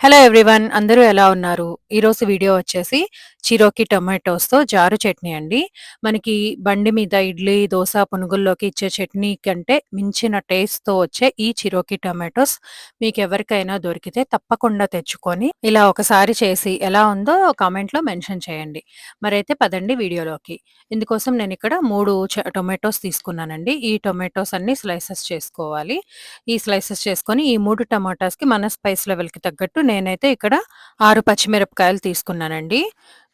Hello everyone అందరూ ఎలా ఉన్నారు? ఈరోజు వీడియో వచ్చేసి చిరోకి టొమాటోస్‌తో జారు చట్నీ అండి. మనకి బండి మీద ఇడ్లీ, దోశ పునుగుల్లోకి ఇచ్చే చట్నీ కంటే మించిన టేస్ట్‌తో వచ్చే ఈ చిరోకి టొమాటోస్ మీకెవరికైనా దొరికితే తప్పకుండా తెచ్చుకొని ఇలా ఒకసారి చేసి ఎలా ఉందో కామెంట్‌లో మెన్షన్ చేయండి. మరైతే పదండి వీడియోలోకి. ఇందుకోసం నేనిక్కడ 3 చ టొమాటోస్ తీసుకున్నానండి. ఈ టొమాటోస్ అన్ని స్లైసెస్ చేసుకోవాలి. ఈ స్లైసెస్ చేసుకొని ఈ మూడు టమాటాస్‌కి మన స్పైస్ లెవెల్‌కి తగ్గట్టు నేనైతే ఇక్కడ ఆరు పచ్చిమిరపకాయలు తీసుకున్నానండి.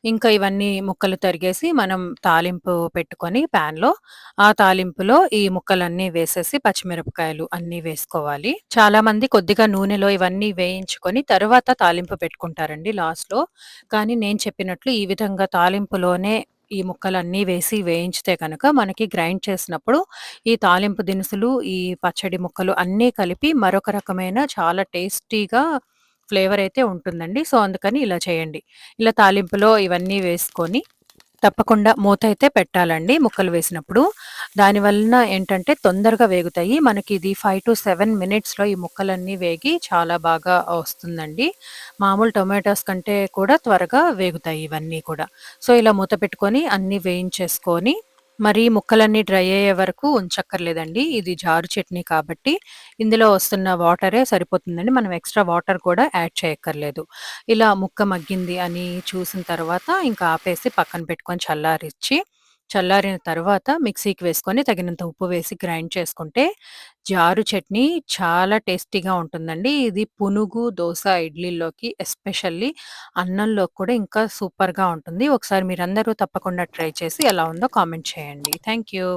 ఇంకా ఇవన్నీ ముక్కలు తరిగేసి మనం తాలింపు పెట్టుకొని ప్యాన్‌లో, ఆ తాలింపులో ఈ ముక్కలన్నీ వేసేసి పచ్చిమిరపకాయలు అన్నీ వేసుకోవాలి. చాలామంది కొద్దిగా నూనెలో ఇవన్నీ వేయించుకొని తర్వాత తాలింపు పెట్టుకుంటారండి లాస్ట్‌లో. కానీ నేను చెప్పినట్లు ఈ విధంగా తాలింపులోనే ఈ ముక్కలన్నీ వేసి వేయించితే కనుక మనకి గ్రైండ్ చేసినప్పుడు ఈ తాలింపు దినుసులు, ఈ పచ్చడి ముక్కలు అన్నీ కలిపి మరొక రకమైన చాలా టేస్టీగా ఫ్లేవర్ అయితే ఉంటుందండి. సో, అందుకని ఇలా చేయండి. ఇలా తాలింపులో ఇవన్నీ వేసుకొని తప్పకుండా మూత అయితే పెట్టాలండి ముక్కలు వేసినప్పుడు. దాని వలన ఏంటంటే తొందరగా వేగుతాయి. మనకి ఇది 5-7 మినిట్స్‌లో ఈ ముక్కలన్నీ వేగి చాలా బాగా వస్తుందండి. మామూలు టొమాటోస్ కంటే కూడా త్వరగా వేగుతాయి ఇవన్నీ కూడా. సో, ఇలా మూత పెట్టుకొని అన్నీ వేయించేసుకొని మరీ ముక్కలన్నీ డ్రై అయ్యే వరకు ఉంచక్కర్లేదండి. ఇది జారు చట్నీ కాబట్టి ఇందులో వస్తున్న వాటరే సరిపోతుందండి. మనం ఎక్స్‌ట్రా వాటర్ కూడా యాడ్ చేయక్కర్లేదు. ఇలా ముక్క మగ్గింది అని చూసిన తర్వాత ఇంకా ఆపేసి పక్కన పెట్టుకొని చల్లారిచ్చి, చల్లారిన తర్వాత మిక్సీకి వేసుకొని తగినంత ఉప్పు వేసి గ్రైండ్ చేసుకుంటే జారు చట్నీ చాలా టేస్టీగా ఉంటుందండి. ఇది పునుగు, దోశ ఇడ్లీల్లోకి ఎస్పెషల్లీ అన్నంలో కూడా ఇంకా సూపర్‌గా ఉంటుంది. ఒకసారి మీరందరూ తప్పకుండా ట్రై చేసి ఎలా ఉందో కామెంట్ చేయండి. Thank you.